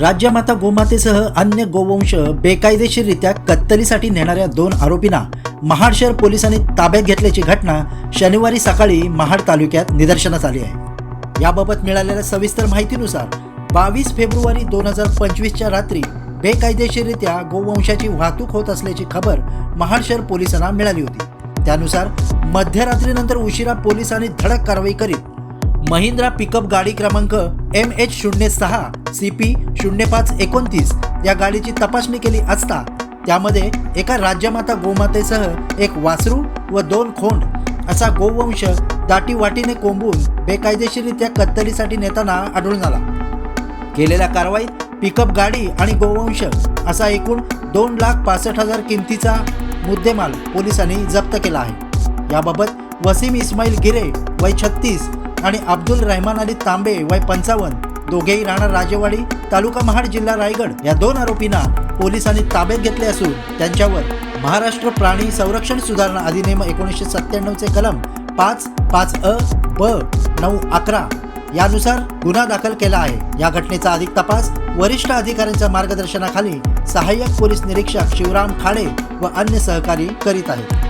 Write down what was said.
राज्यमाता गोमातेसह अन्य गोवंश बेकायदेशीररित्या कत्तलीसाठी नेणाऱ्या दोन आरोपींना महाड शहर पोलिसांनी ताब्यात घेतल्याची घटना शनिवारी सकाळी महाड तालुक्यात निदर्शनास आली आहे. याबाबत मिळालेल्या सविस्तर माहितीनुसार बावीस फेब्रुवारी दोन हजार पंचवीसच्या रात्री बेकायदेशीररित्या गोवंशाची वाहतूक होत असल्याची खबर महाड शहर पोलिसांना मिळाली होती. त्यानुसार मध्यरात्रीनंतर उशिरा पोलिसांनी धडक कारवाई करीत महिंद्रा पिकअप गाडी क्रमांक एम एच शून्य सहा सी पी शून्य पाच एकोणतीस या गाडीची तपासणी केली असता त्यामध्ये एका राज्यमाता गोमातेसह एक वासरू व दोन खोंड असा गोवंश दाटीवाटीने कोंबून बेकायदेशीररित्या कत्तलीसाठी नेताना आढळून आला. केलेल्या कारवाईत पिकअप गाडी आणि गोवंश असा एकूण दोन लाख पासष्ट हजार किमतीचा मुद्देमाल पोलिसांनी जप्त केला आहे. याबाबत वसीम इस्माईल गिरे वय छत्तीस आणि अब्दुल रहमान अली तांबे वय पंचावन्न. दोघेही राहणार राजेवाडी तालुका महाड जिल्हा रायगड. या दोन आरोपींना पोलिसांनी ताब्यात घेतले असून त्यांच्यावर महाराष्ट्र प्राणी संरक्षण सुधारणा अधिनियम एकोणीसशे सत्त्याण्णवचे कलम पाच पाच अ ब नऊ अकरा यानुसार गुन्हा दाखल केला आहे. या घटनेचा अधिक तपास वरिष्ठ अधिकाऱ्यांच्या मार्गदर्शनाखाली सहाय्यक पोलीस निरीक्षक शिवराम खाडे व अन्य सहकारी करीत आहेत.